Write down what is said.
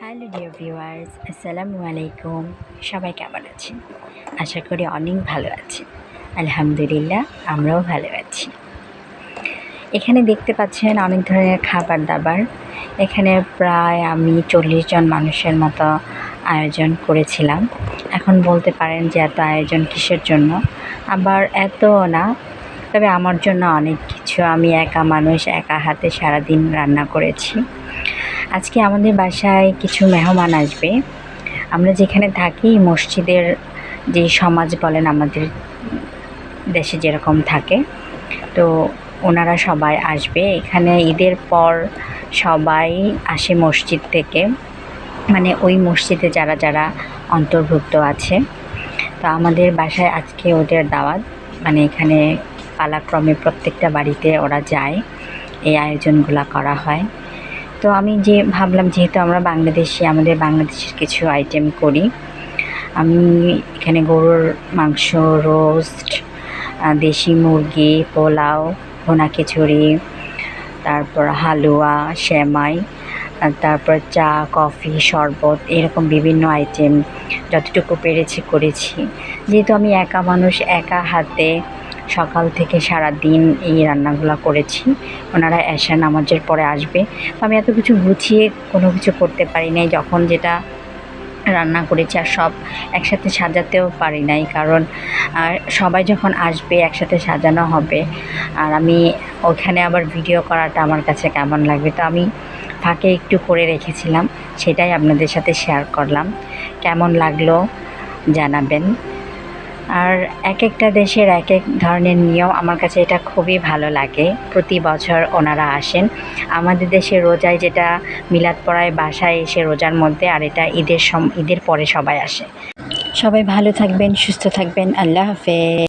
Hello dear viewers, আসসালামু আলাইকুম। সবাই কেমন আছেন? আশা করি অনেক ভালো আছেন। আলহামদুলিল্লাহ, আমরাও ভালো আছি। এখানে দেখতে পাচ্ছেন অনেক ধরনের খাবার দাবার। এখানে প্রায় আমি চল্লিশ জন মানুষের মতো আয়োজন করেছিলাম। এখন বলতে পারেন যে এত আয়োজন কিসের জন্য? আবার এতও না, তবে আমার জন্য অনেক কিছু। আমি একা মানুষ, একা হাতে সারাদিন রান্না করেছি। আজকে আমাদের বাসায় কিছু মেহমান আসবে। আমরা যেখানে থাকি, মসজিদের যে সমাজ বলেন আমাদের দেশে যেরকম থাকে, তো ওনারা সবাই আসবে। এখানে ঈদের পর সবাই আসে মসজিদ থেকে। মানে ওই মসজিদে যারা যারা অন্তর্ভুক্ত আছে। তো আমাদের বাসায় আজকে ওদের দাওয়াত। মানে এখানে পালাক্রমে প্রত্যেকটা বাড়িতে ওরা যায়। এই আয়োজনগুলো করা হয়। তো আমি যে ভাবলাম, যেহেতু আমরা বাংলাদেশি, আমাদের বাংলাদেশের কিছু আইটেম করি, আমি এখানে গরুর মাংস রোস্ট দেশি মুরগি, পোলাও, ভোনা খিচুড়ি, তারপর হালুয়া আর তারপর চা, কফি, শরবত, এরকম বিভিন্ন আইটেম যতটুকু পেরেছি করেছি। যেহেতু আমি একা মানুষ, একা হাতে সকাল থেকে সারা দিন এই রান্নাগুলো করেছি, ওনারা এশা নামাজের পরে আসবে। আমি এত কিছু গুছিয়ে কোনো কিছু করতে পারি নাই, যখন যেটা রান্না করেছি আর সব একসাথে সাজাতেও পারি নাই। কারণ, আর সবাই যখন আসবে, একসাথে সাজানো হবে, আর আমি ওখানে আবার ভিডিও করাটা আমার কাছে কেমন লাগবে? তো আমি ফাঁকে একটু করে রেখেছিলাম, সেটাই আপনাদের সাথে শেয়ার করলাম। কেমন লাগল জানাবেন। আর এক একটা দেশের এক এক ধরনের নিয়ম, আমার কাছে এটা খুবই ভালো লাগে। প্রতি বছর ওনারা আসেন। আমাদের দেশে রোজায় যেটা মিলাদ পড়ায় বাসায় এসে রোজার মধ্যে, আর এটা ঈদের সম, ঈদের পরে সবাই আসে। সবাই ভালো থাকবেন, সুস্থ থাকবেন। আল্লাহ হাফেজ।